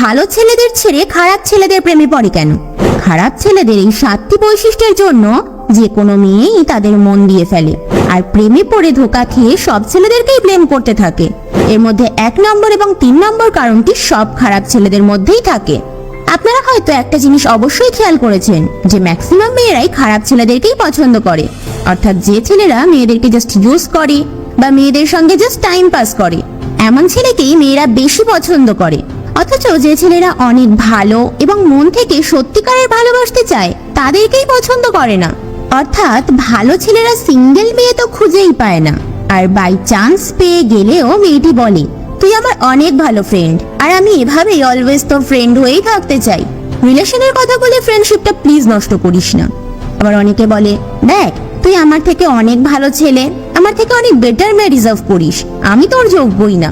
ভালো ছেলেদের ছেড়ে খারাপ ছেলেদের প্রেমে পড়ে কেন? খারাপ ছেলেদের এই সাতটি বৈশিষ্ট্যের জন্য যে কোনো মেয়েই তাদের মন দিয়ে ফেলে। আর প্রেমে পড়ে ধোকা খেয়ে সব ছেলেদেরকেই ব্লেম করতে থাকে। এর মধ্যে এক নম্বর এবং তিন নম্বর কারণটি সব খারাপ ছেলেদের মধ্যেই থাকে। আপনারা হয়তো একটা জিনিস অবশ্যই খেয়াল করেছেন, যে ম্যাক্সিমাম মেয়েরাই খারাপ ছেলেদেরকেই পছন্দ করে। অর্থাৎ যে ছেলেরা মেয়েদেরকে জাস্ট ইউজ করে বা মেয়েদের সঙ্গে জাস্ট টাইম পাস করে, এমন ছেলেকেই মেয়েরা বেশি পছন্দ করে। অথচ যে ছেলেরা অনেক ভালো এবং মন থেকে সত্যিকারের ভালোবাসতে চায়, তাদেরকেই পছন্দ করে না। অর্থাৎ ভালো ছেলেরা সিঙ্গেল মেয়ে তো খুঁজেই পায় না। আর বাই চান্স পেয়ে গেলেও মেয়েটি বলে, তুই আমার অনেক ভালো ফ্রেন্ড আর আমি এভাবেই অলওয়েজ তোর ফ্রেন্ড হয়েই থাকতে চাই। রিলেশনের কথা বলে ফ্রেন্ডশিপটা প্লিজ নষ্ট করিস না। আবার অনেকে বলে, দেখ, তুই আমার থেকে অনেক ভালো ছেলে, আমার থেকে অনেক বেটার মেয়ে রিজার্ভ করিস, আমি তোর যোগ্যই না।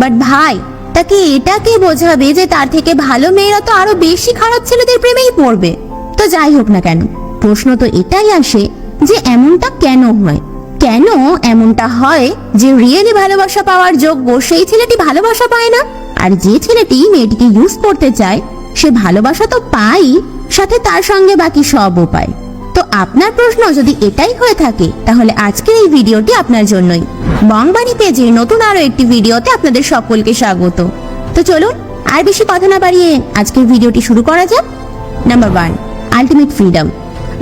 বাট ভাই তাকে এটা কে বোঝাবে যে তার থেকে ভালো মেয়েরা তো আরও বেশি খারাপ ছেলেদের প্রেমেই পড়বে? তো যাই হোক না কেন, প্রশ্ন তো এটাই আসে যে এমনটা কেন হয়? কেন এমনটা হয় যে রিয়েলি ভালোবাসা পাওয়ার যোগ্য সেই ছেলেটি ভালোবাসা পায় না? আর যে ছেলেটি মেয়েটিকে ইউজ করতে চায়, সে ভালোবাসা তো পাই, সাথে তার সঙ্গে বাকি সব পায়। তো আপনার প্রশ্ন যদি এটাই হয়ে থাকে, তাহলে আজকের এই ভিডিওটি আপনার জন্যই। বংবাণী পেজে নতুন আরও একটি ভিডিওতে আপনাদের সকলকে স্বাগত। তো চলুন, আর বেশি কথা না বাড়িয়ে আজকের ভিডিওটি শুরু করা যাক। নাম্বার ওয়ান আলটিমেট ফ্রিডম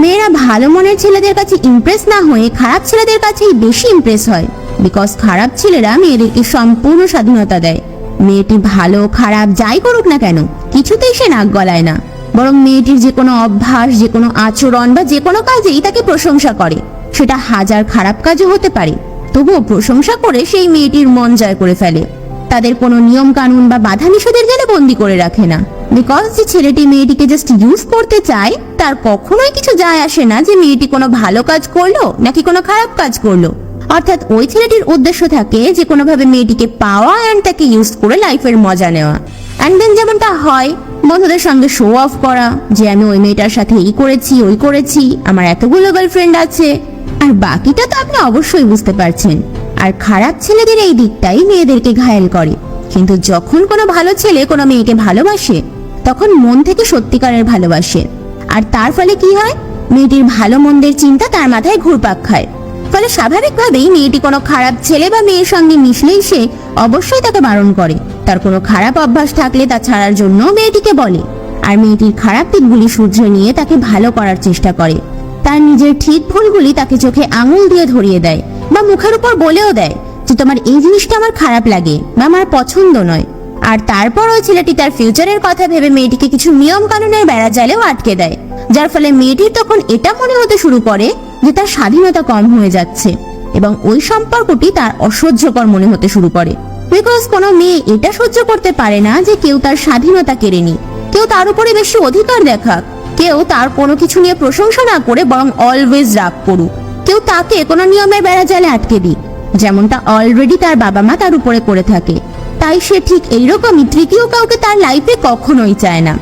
মেয়েরা ভালো মনের ছেলেদের কাছে ইমপ্রেস না হয়ে খারাপ ছেলেদের কাছেই বেশি ইমপ্রেস হয়। বিকজ খারাপ ছেলেরা মেয়েদেরকে সম্পূর্ণ স্বাধীনতা দেয়। মেয়েটি ভালো, খারাপ, যাই করুক না কেন, কিছুতেই সে নাক গলায় না। বরং মেয়েটির যে কোনো অভ্যাস, যে কোনো আচরণ বা যে কোনো কাজেই তাকে প্রশংসা করে। সেটা হাজার খারাপ কাজও হতে পারে। তবুও প্রশংসা করে সেই মেয়েটির মন জয় করে ফেলে। তাদের কোনো নিয়ম কানুন বা বাধা নিষেধের জেলে বন্দি করে রাখে না। বিকজ যে ছেলেটি মেয়েটিকে জাস্ট ইউজ করতে চায়, তার কখনোই কিছু যায় আসে না যে মেয়েটি কোনো ভালো কাজ করল নাকি কোনো খারাপ কাজ করল। অর্থাৎ ওই ছেলেটির উদ্দেশ্য থাকে যে কোনোভাবে মেয়েটিকে পাওয়া অ্যান্ড তাকে ইউজ করে লাইফের মজা নেওয়া। অ্যান্ড দেন যেমনটা হয় বন্ধুদের সঙ্গে শো অফ করা, যে আমি ওই মেয়েটার সাথে এই করেছি, ওই করেছি, আমার এতগুলো গার্লফ্রেন্ড আছে। আর বাকিটা তো আপনি অবশ্যই বুঝতে পারছেন। আর খারাপ ছেলেদের এই দিকটাই মেয়েদেরকে ঘায়েল করে। কিন্তু যখন কোনো ভালো ছেলে কোনো মেয়েকে ভালোবাসে, তখন মন থেকে সত্যিকারের ভালোবাসে। আর তার ফলে কি হয়? মেয়েটির ভালো মন্দের চিন্তা তার মাথায় ঘুরপাক খায়। ফলে স্বাভাবিকভাবেই মেয়েটি কোনো খারাপ ছেলে বা মেয়ের সঙ্গে মিশলেই সে অবশ্যই তাকে বারণ করে। তার কোনো খারাপ অভ্যাস থাকলে তা ছাড়ার জন্য মেয়েটিকে বলে। আর মেয়েটির খারাপ দিকগুলি সূর্য নিয়ে তাকে ভালো করার চেষ্টা করে। তার নিজের ঠিক ভুলগুলি তাকে চোখে আঙুল দিয়ে ধরিয়ে দেয় বা মুখের উপর বলেও দেয় যে তোমার এই জিনিসটা আমার খারাপ লাগে বা আমার পছন্দ নয়। আর তারপর ওই ছেলেটি তার ফিউচারের কথা ভেবে মেয়েটিকে কিছু নিয়ম কানুনের বেড়া জালেও আটকে দেয়, যার ফলে মেয়েটির তখন এটা মনে হতে শুরু করে যে তার স্বাধীনতা কম হয়ে যাচ্ছে এবং ওই সম্পর্কটি তার অসহ্যকর মনে হতে শুরু করে। বিকজ কোনো মেয়ে এটা সহ্য করতে পারে না যে কেউ তার স্বাধীনতা কেড়ে নি কেউ তার উপরে বেশি অধিকার দেখাক। কেউ তার কোনো কিছু নিয়ে প্রশংসা না করে বরং অলওয়েজ রাগ করুক। কেউ তাকে কোনো নিয়মের বেড়া জালে আটকে দিক, যেমনটা অলরেডি তার বাবা মা তার উপরে করে থাকে। তাই সে ঠিক এইরকমই তৃতীয় কাউকে তার লাইফে কখনোই চায় না।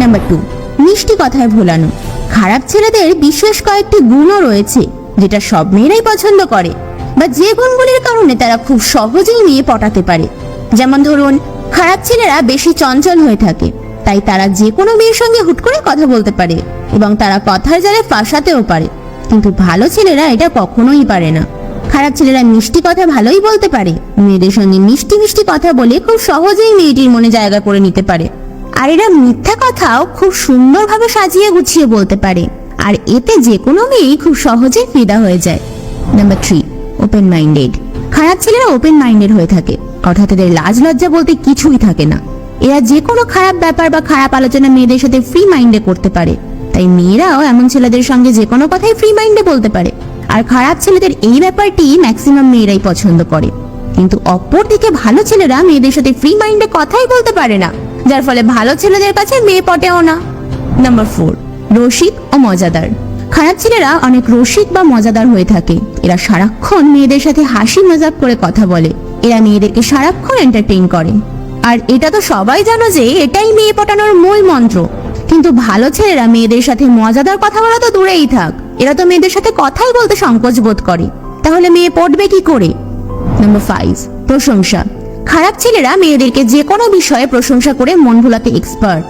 নাম্বার টু মিষ্টি কথায় ভোলানো। খারাপ ছেলেদের বিশেষ কয়েকটি গুণও রয়েছে, যেটা সব মেয়েরাই পছন্দ করে। বা যে গুণগুলির কারণে তারা খুব সহজেই মেয়ে পটাতে পারে। যেমন ধরুন, খারাপ ছেলেরা বেশি চঞ্চল হয়ে থাকে, তাই তারা যে কোনো মেয়ের সঙ্গে হুট করে কথা বলতে পারে এবং তারা কথার জালে ফাঁসাতেও পারে। কিন্তু ভালো ছেলেরা এটা কখনোই পারে না। খারাপ ছেলেরা মিষ্টি কথা ভালোই বলতে পারে, মেয়েদের সঙ্গে মিষ্টি মিষ্টি কথা বলে খুব সহজেই মেয়েটির মনে জায়গা করে নিতে পারে। আর এরা মিথ্যা কথাও খুব সুন্দরভাবে সাজিয়ে গুছিয়ে বলতে পারে। আর এতে যে কোনো মেয়েই খুব সহজে ফিদা হয়ে যায়। নাম্বার থ্রি ওপেন মাইন্ডেড খারাপ ছেলেরা ওপেন মাইন্ডেড হয়ে থাকে। অর্থাৎ এদের লাজ লজ্জা বলতে কিছুই থাকে না। এরা যে কোনো খারাপ ব্যাপার বা খারাপ আলোচনা মেয়েদের সাথে ফ্রি মাইন্ডে করতে পারে। তাই মেয়েরাও এমন ছেলেদের সঙ্গে যে কোনো কথাই ফ্রি মাইন্ডে বলতে পারে। আর খারাপ ছেলেদের এই ব্যাপারটি ম্যাক্সিমাম মেয়েরাই পছন্দ করে। কিন্তু অপর দিকে ভালো ছেলেরা মেয়েদের সাথে ফ্রি মাইন্ডে কথাই বলতে পারে না। যার ফলে ভালো ছেলেদের কাছে মেয়ে পটেও না। নাম্বার ফোর রসিক ও মজাদার। খারাপ ছেলেরা অনেক রসিক বা মজাদার হয়ে থাকে। এরা সারাক্ষণ মেয়েদের সাথে হাসি মজাক করে কথা বলে। এরা মেয়েদেরকে সারাক্ষণ এন্টারটেইন করে। আর এটা তো সবাই জানো যে এটাই মেয়ে পটানোর মূল মন্ত্র। কিন্তু ভালো ছেলেরা মেয়েদের সাথে মজাদার কথা বলা তো দূরেই থাক। এরা তো মেয়েদের সাথে কথাই বলতে সংকোচ বোধ করে। তাহলে মেয়ে পড়বে কি করে? নাম্বার ফাইভ প্রশংসা। খারাপ ছেলেরা মেয়েদেরকে যে কোনো বিষয়ে প্রশংসা করে মন ভোলাতে এক্সপার্ট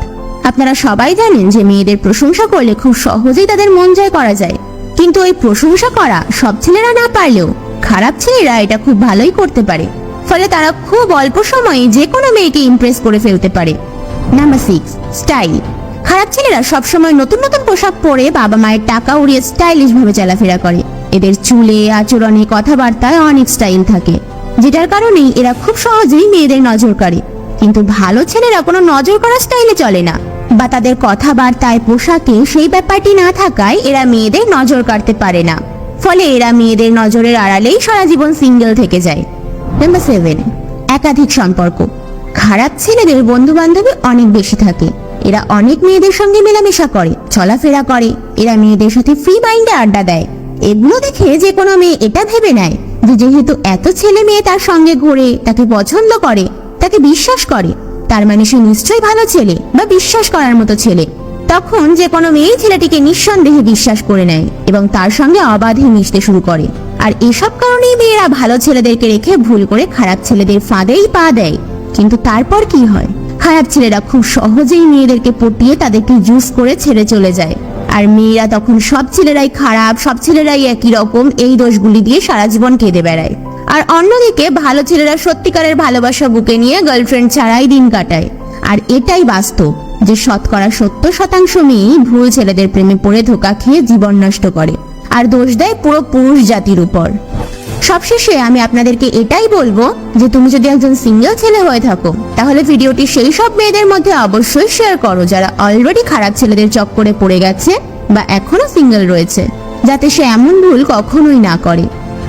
আপনারা সবাই জানেন যে মেয়েদের প্রশংসা করলে খুব সহজেই তাদের মন জয় করা যায়। কিন্তু ওই প্রশংসা করা সব ছেলেরা না পারলেও খারাপ ছেলেরা এটা খুব ভালোই করতে পারে। ফলে তারা খুব অল্প সময়ে যে কোনো মেয়েকে ইমপ্রেস করে ফেলতে পারে। নাম্বার সিক্স স্টাইল খারাপ ছেলেরা সবসময় নতুন নতুন পোশাক পরে বাবা মায়ের টাকা উড়িয়ে স্টাইলিশ ভাবে চলাফেরা করে। এদের চুলে, আচরণে কথাবার্তায় অনেক স্টাইল থাকে, যেটার কারণেই এরা খুব সহজেই মেয়েদের নজর করে কিন্তু ভালো ছেলেরা কোনো নজর করা স্টাইলে চলে না। বা তাদের কথাবার্তায় পোশাকে সেই ব্যাপারটি না থাকায় এরা মেয়েদের নজর কাড়তে পারে না। ফলে এরা মেয়েদের নজরের আড়ালেই সারা জীবন সিঙ্গেল থেকে যায়। নাম্বার সেভেন একাধিক সম্পর্ক। খারাপ ছেলেদের বন্ধু বান্ধবী অনেক বেশি থাকে। এরা অনেক মেয়েদের সঙ্গে মেলামেশা করে, চলাফেরা করে। এরা মেয়েদের সাথে ফ্রি মাইন্ডে আড্ডা দেয়। এগুলো দেখে যে কোনো মেয়ে এটা ভেবে নেয় যেহেতু এত ছেলে মেয়ে তার সঙ্গে ঘুরে, তাকে পছন্দ করে, তাকে বিশ্বাস করে তার মানে সে নিশ্চয়ই ভালো ছেলে বা বিশ্বাস করার মতো ছেলে। তখন যে কোনো মেয়ে ছেলেটিকে নিঃসন্দেহে বিশ্বাস করে নেয় এবং তার সঙ্গে অবাধে মিশতে শুরু করে। আর এসব কারণেই মেয়েরা ভালো ছেলেদেরকে রেখে ভুল করে খারাপ ছেলেদের ফাঁদেই পা দেয়। কিন্তু তারপর কি হয়? খারাপ ছেলেরা খুব সহজেই মেয়েদেরকে পটিয়ে তাদেরকে জুস করে ছেড়ে চলে যায়। আর মেয়েরা তখন সব ছেলেরাই খারাপ, সব ছেলেরাই একই রকম, এই দোষগুলি দিয়ে সারা জীবন কেঁদে বেড়ায়। আর অন্যদিকে ভালো ছেলেরা সত্যিকারের ভালোবাসা বুকে নিয়ে গার্লফ্রেন্ড ছাড়াই দিন কাটায়। আর এটাই বাস্তব যে শতকরা সত্তর শতাংশ মেয়েই ভুল ছেলেদের প্রেমে পড়ে ধোকা খেয়ে জীবন নষ্ট করে আর দোষ দেয় পুরো পুরুষ জাতির উপর। সবশেষে আমি আপনাদেরকে এটাই বলব যে তুমি যদি একজন সিঙ্গেল ছেলে হয়ে থাকো, তাহলে ভিডিওটি সেই সব মেয়েদের মধ্যে অবশ্যই শেয়ার করো যারা অলরেডি খারাপ ছেলেদের চক্করে পড়ে গেছে বা এখনও সিঙ্গেল রয়েছে, যাতে সে এমন ভুল কখনোই না করে।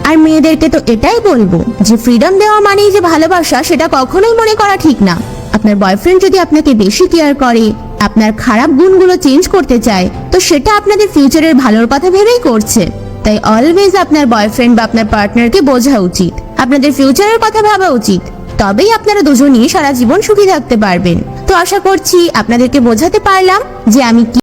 আর মেয়েদেরকে তো এটাই বলব যে ফ্রিডম দেওয়া মানেই যে ভালোবাসা সেটা কখনোই মনে করা ঠিক না। আপনার বয়ফ্রেন্ড যদি আপনাকে বেশি কেয়ার করে, আপনার খারাপ গুণগুলো চেঞ্জ করতে চায়, তো সেটা আপনাদের ফিউচারের ভালোর কথা ভেবেই করছে। তাই অলওয়েজ আপনার বয়ফ্রেন্ড বা আপনার পার্টনারকে বোঝা উচিত, আপনাদের ফিউচারের কথা ভাবা উচিত। তবেই আপনারা দুজনই সারা জীবন সুখী থাকতে পারবেন। তো আশা করছি আপনাদেরকে বোঝাতে পারলাম যে আমি কি